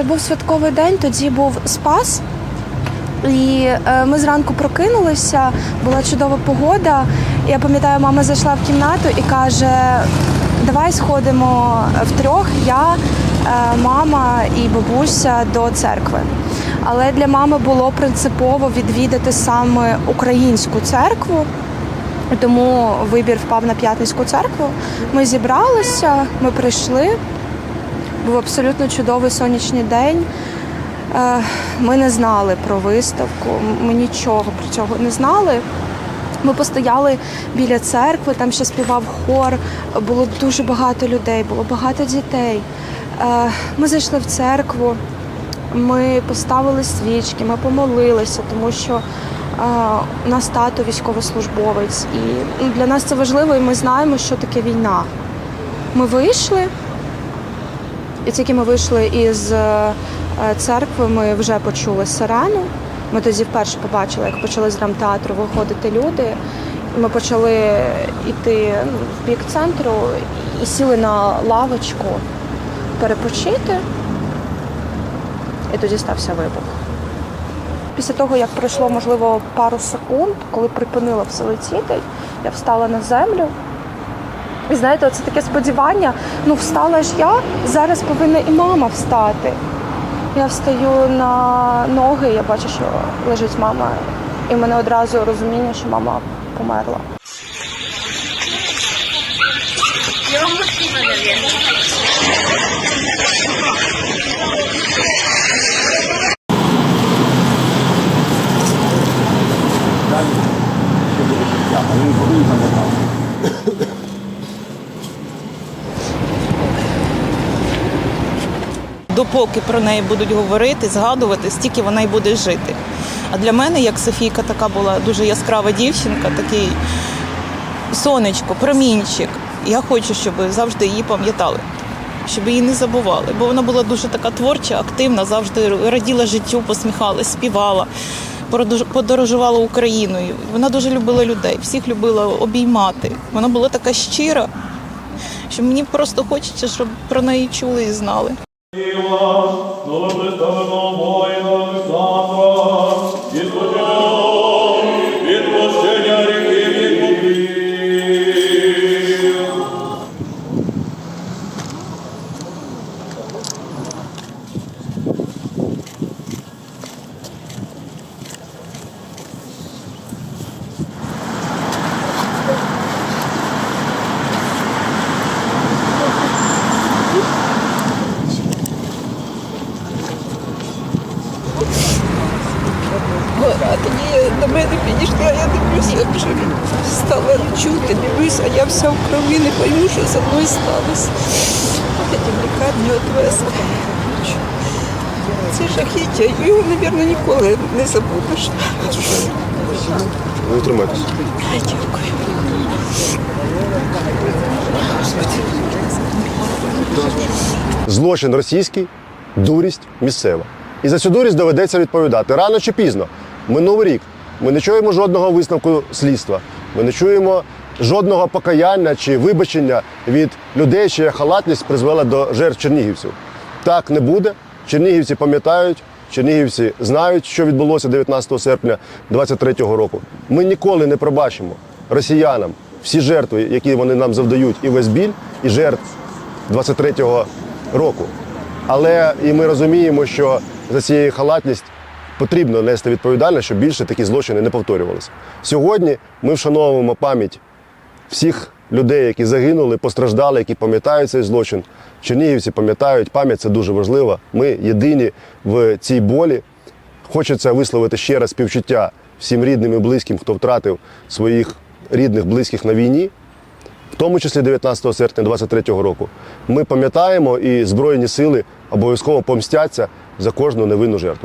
Це був святковий день, тоді був спас. І е, ми зранку прокинулися, була чудова погода. Я пам'ятаю, мама зайшла в кімнату і каже: давай сходимо втрьох, я, е, мама і бабуся до церкви. Але для мами було принципово відвідати саме українську церкву. Тому вибір впав на п'ятницьку церкву. Ми зібралися, ми прийшли. Був абсолютно чудовий сонячний день. Е, Ми не знали про виставку, ми нічого про цього не знали. Ми постояли біля церкви, там ще співав хор, було дуже багато людей, було багато дітей. Е, Ми зайшли в церкву, ми поставили свічки, ми помолилися, тому що е, у нас тато військовослужбовець. І для нас це важливо, і ми знаємо, що таке війна. Ми вийшли, і тільки ми вийшли із е, церкви, ми вже почули сирену. Ми тоді вперше побачили, як почали з драмтеатру виходити люди. Ми почали йти ну, в бік центру і сіли на лавочку перепочити. І тоді стався вибух. Після того, як пройшло, можливо, пару секунд, коли припинило все летіти, я встала на землю. І знаєте, це таке сподівання. Ну, встала ж я, зараз повинна і мама встати. Я встаю на ноги, я бачу, що лежить мама, і в мене одразу розуміння, що мама померла. Допоки про неї будуть говорити, згадувати, стільки вона й буде жити. А для мене, як Софійка, така була дуже яскрава дівчинка, такий сонечко, промінчик. Я хочу, щоб завжди її пам'ятали, щоб її не забували. Бо вона була дуже така творча, активна, завжди раділа життю, посміхалась, співала, подорожувала Україною. Вона дуже любила людей, всіх любила обіймати. Вона була така щира, що мені просто хочеться, щоб про неї чули і знали. Новоприставленого воїна стала чути, дивлюся, а я вся в крові, не пойму, що зі мною сталося. Потім лікарню відвезли. Це жахіття, його, мабуть, ніколи не забудеш. Ви тримайтесь. Дякую. Злочин російський, дурість місцева. І за цю дурість доведеться відповідати рано чи пізно. Минув рік. Ми не чуємо жодного висновку слідства. Ми не чуємо жодного покаяння чи вибачення від людей, чия халатність призвела до жертв чернігівців. Так не буде. Чернігівці пам'ятають, чернігівці знають, що відбулося 19 серпня 2023 року. Ми ніколи не пробачимо росіянам всі жертви, які вони нам завдають, і весь біль, і жертв 23-го року. Але і ми розуміємо, що за цією халатність потрібно нести відповідальність, щоб більше такі злочини не повторювалися. Сьогодні ми вшановуємо пам'ять всіх людей, які загинули, постраждали, які пам'ятають цей злочин. Чернігівці пам'ятають, пам'ять це дуже важливо. Ми єдині в цій болі. Хочеться висловити ще раз співчуття всім рідним і близьким, хто втратив своїх рідних, близьких на війні в тому числі 19 серпня 2023 року. Ми пам'ятаємо і Збройні сили обов'язково помстяться за кожну невинну жертву.